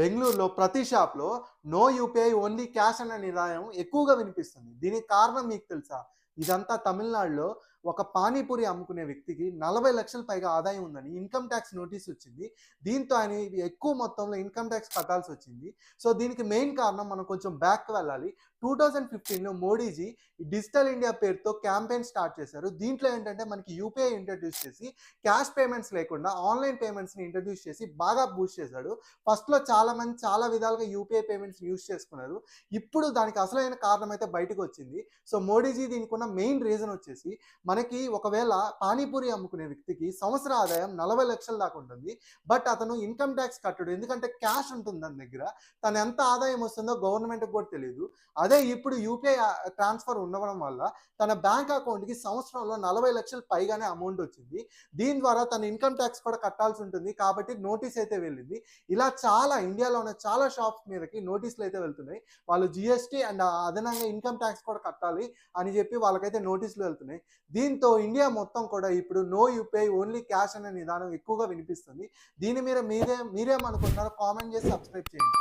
బెంగళూరులో ప్రతి షాప్లో నో యూపీఐ ఓన్లీ క్యాష్ అనే నిదానం ఎక్కువగా వినిపిస్తుంది. దీనికి కారణం మీకు తెలుసా? ఇదంతా తమిళనాడులో ఒక పానీపూరి అమ్ముకునే వ్యక్తికి నలభై లక్షల పైగా ఆదాయం ఉందని ఇన్కమ్ ట్యాక్స్ నోటీస్ వచ్చింది. దీంతో ఆయన ఎక్కువ మొత్తంలో ఇన్కమ్ ట్యాక్స్ కట్టాల్సి వచ్చింది. సో దీనికి మెయిన్ కారణం మనం కొంచెం బ్యాక్ వెళ్ళాలి. టూ థౌజండ్ ఫిఫ్టీన్లో మోడీజీ డిజిటల్ ఇండియా పేరుతో క్యాంపెయిన్ స్టార్ట్ చేశారు. దీంట్లో ఏంటంటే మనకి యూపీఐ ఇంట్రడ్యూస్ చేసి క్యాష్ పేమెంట్స్ లేకుండా ఆన్లైన్ పేమెంట్స్ని ఇంట్రడ్యూస్ చేసి బాగా బూస్ట్ చేశాడు. ఫస్ట్లో చాలామంది చాలా విధాలుగా యూపీఐ పేమెంట్స్ యూస్ చేసుకున్నారు. ఇప్పుడు దానికి అసలైన కారణం అయితే బయటకు వచ్చింది. సో మోడీజీ దీనికి ఉన్న మెయిన్ రీజన్ వచ్చేసి మనకి ఒకవేళ పానీపూరి అమ్ముకునే వ్యక్తికి సంవత్సర ఆదాయం నలభై లక్షల దాకా ఉంటుంది. బట్ అతను ఇన్కమ్ ట్యాక్స్ కట్టడు. ఎందుకంటే క్యాష్ ఉంటుంది దాని దగ్గర. తను ఎంత ఆదాయం వస్తుందో గవర్నమెంట్కి కూడా తెలియదు అదే ఇప్పుడు యూపీఐ ట్రాన్స్ఫర్ ఉండడం వల్ల తన బ్యాంక్ అకౌంట్కి సంవత్సరంలో నలభై లక్షలు పైగానే అమౌంట్ వచ్చింది. దీని ద్వారా తన ఇన్కమ్ ట్యాక్స్ కూడా కట్టాల్సి ఉంటుంది. కాబట్టి నోటీస్ అయితే వెళ్ళింది. ఇలా చాలా ఇండియాలో ఉన్న చాలా షాప్స్ మీదకి నోటీసులు అయితే వెళ్తున్నాయి. వాళ్ళు జిఎస్టీ అండ్ అదనంగా ఇన్కమ్ ట్యాక్స్ కూడా కట్టాలి అని చెప్పి వాళ్ళకైతే నోటీసులు వెళ్తున్నాయి. దీంతో ఇండియా మొత్తం కూడా ఇప్పుడు నో యూపీఐ ఓన్లీ క్యాష్ అనే నిదానం ఎక్కువగా వినిపిస్తుంది. దీని మీద మీరే మీరేమనుకుంటున్నారో కామెంట్ చేసి సబ్స్క్రైబ్ చేయండి.